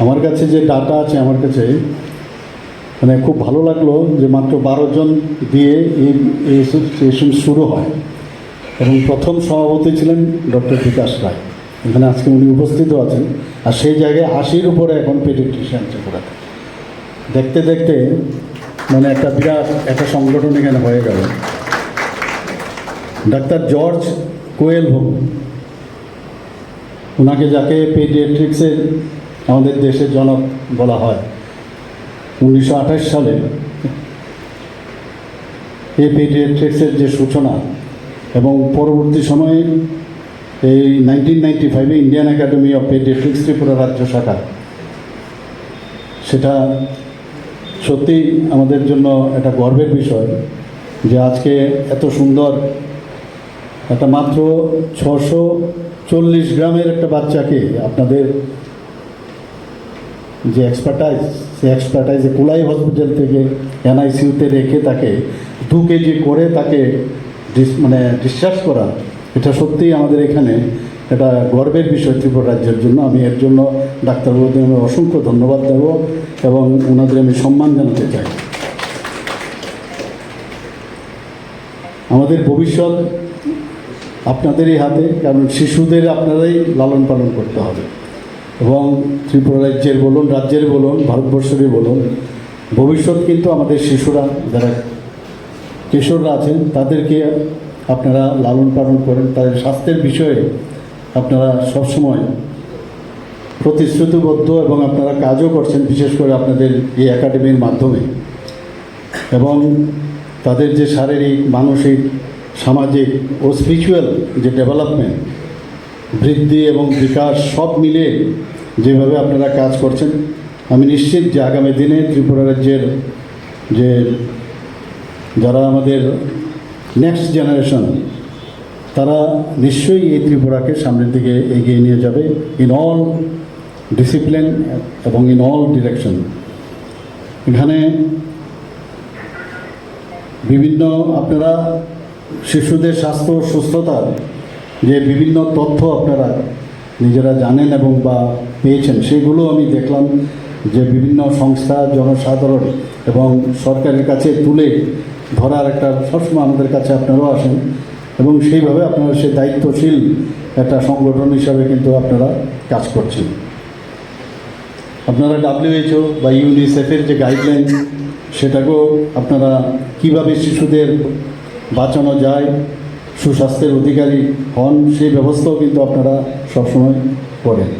আমার কাছে যে ডাটা আছে আমার কাছে মানে খুব ভালো লাগল যে মাত্র বারো জন দিয়ে এই অ্যাসোসিয়েশন শুরু হয়। এবং প্রথম সভাপতি ছিলেন ডক্টর বিকাশ রায়। এখানে আজকে উনি উপস্থিত আছেন। আর সেই জায়গায় আশির উপরে এখন পেডিট্রিশিয়ান ত্রিপুরাতে দেখতে দেখতে মানে একটা বিরাট, একটা সংগঠন এখানে হয়ে গেল। ডাক্তার জর্জ কোয়েল হোক ওনাকে যাকে পেডিয়াট্রিক্সের আমাদের দেশের জনক বলা হয়। উনিশশো আঠাশ সালে এই পেডিয়াট্রিক্সের যে সূচনা এবং পরবর্তী সময়ে এই নাইনটিন নাইনটি ফাইভে Indian academy of pediatrics Tripura রাজ্য শাখা। সেটা সত্যি আমাদের জন্য একটা গর্বের বিষয় যে আজকে এত সুন্দর একটা মাত্র ছশো চল্লিশ গ্রামের একটা বাচ্চাকে আপনাদের যে এক্সপার্টাইজ সে এক্সপার্টাইজে কুলাই হসপিটাল থেকে এনআইসিউতে রেখে তাকে দু কেজি করে তাকে মানে ডিসচার্জ করা, এটা সত্যিই আমাদের এখানে এটা গর্বের বিষয় ত্রিপুরা রাজ্যের জন্য। আমি এর জন্য ডাক্তারবাবুদের আমি অসংখ্য ধন্যবাদ দেব এবং ওনাদের আমি সম্মান জানাতে চাই। আমাদের ভবিষ্যৎ আপনাদেরই হাতে, কারণ শিশুদের আপনারাই লালন পালন করতে হবে। এবং ত্রিপুরা রাজ্যের বলুন রাজ্যের বলুন, ভারতবর্ষেরই বলুন, ভবিষ্যৎ কিন্তু আমাদের শিশুরা, যারা কিশোররা আছেন, তাদেরকে আপনারা লালন পালন করেন। তাদের স্বাস্থ্যের বিষয়ে আপনারা সবসময় প্রতিশ্রুতিবদ্ধ এবং আপনারা কাজও করছেন, বিশেষ করে আপনাদের এই একাডেমির মাধ্যমে। এবং তাদের যে শারীরিক, মানসিক, সামাজিক ও স্পিরিচুয়াল যে ডেভেলপমেন্ট বৃদ্ধি এবং বিকাশ সব মিলে যেভাবে আপনারা কাজ করছেন, আমি নিশ্চিত যে আগামী দিনে ত্রিপুরা রাজ্যের যে যারা আমাদের নেক্সট জেনারেশন তারা নিশ্চয়ই এই ত্রিপুরাকে সামনের দিকে এগিয়ে নিয়ে যাবে ইন অল ডিসিপ্লিন এবং ইন অল ডিরেকশন এখানে বিভিন্ন আপনারা শিশুদের স্বাস্থ্য ও সুস্থতার যে বিভিন্ন তথ্য আপনারা নিজেরা জানেন এবং বা পেয়েছেন, সেগুলো আমি দেখলাম যে বিভিন্ন সংস্থা, জনসাধারণ এবং সরকারের কাছে তুলে ধরার একটা সবসময় আমাদের কাছে আপনারাও আসেন এবং সেইভাবে আপনারা সে দায়িত্বশীল একটা সংগঠন হিসাবে কিন্তু আপনারা কাজ করছেন। আপনারা ডাব্লিউএইচও বা ইউনিসেফের যে গাইডলাইন সেটাকেও আপনারা কীভাবে শিশুদের বাঁচানো যায় সুস্বাস্থ্যের অধিকারী হন সেই ব্যবস্থাও কিন্তু আপনারা সবসময় করেন।